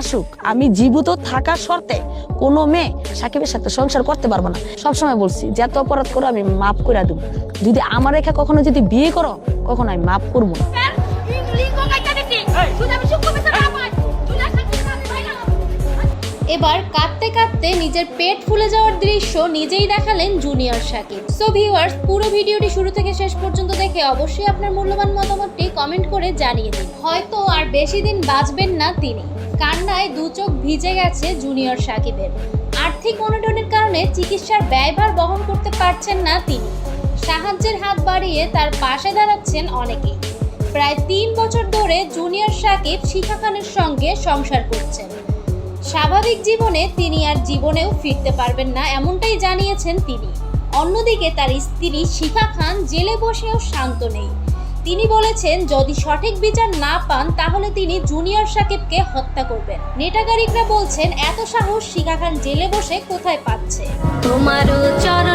আসুক, আমি জীবিত থাকার শর্তে কোনো মেয়ে সাকিবের সাথে সংসার করতে পারব না। সবসময় বলছি যে এত অপরাধ করো আমি মাফ করে দেবো। যদি আমার রেখা কখনো যদি বিয়ে করো, কখনো আমি মাফ করব না। এবার কাঁদতে কাঁদতে নিজের পেট ফুলে যাওয়ার দৃশ্য নিজেই দেখালেন জুনিয়র সাকিব সো ভিউয়ার্স পুরো ভিডিওটি শুরু থেকে শেষ পর্যন্ত দেখে অবশ্যই আপনার মূল্যবান মতামতটি কমেন্ট করে জানিয়ে দিন। হয়তো আর বেশি দিন বাঁচবেন না তিনি। কান্নায় দু চোখ ভিজে গেছে জুনিয়র সাকিবের আর্থিক অনটনের কারণে চিকিৎসার ব্যয়ভার বহন করতে পারছেন না তিনি। সাহায্যের হাত বাড়িয়ে তার পাশে দাঁড়াচ্ছেন অনেকেই প্রায় তিন বছর ধরে জুনিয়র সাকিব শিখা খানের সঙ্গে সংসার করছেন। স্বাভাবিক জীবনে তিনি আর জীবনেও ফিরতে পারবেন না, এমনটাই জানিয়েছেন তিনি। অন্যদিকে তার স্ত্রী শিখা খান জেলে বসেও শান্ত নেই। তিনি বলেছেন, যদি সঠিক বিচার না পান, তাহলে তিনি জুনিয়র সাকিবকে হত্যা করবেন। নেটাগারিকরা বলছেন, এত সাহস শিখা খান জেলে বসে কোথায় পাচ্ছে? তোমারও চল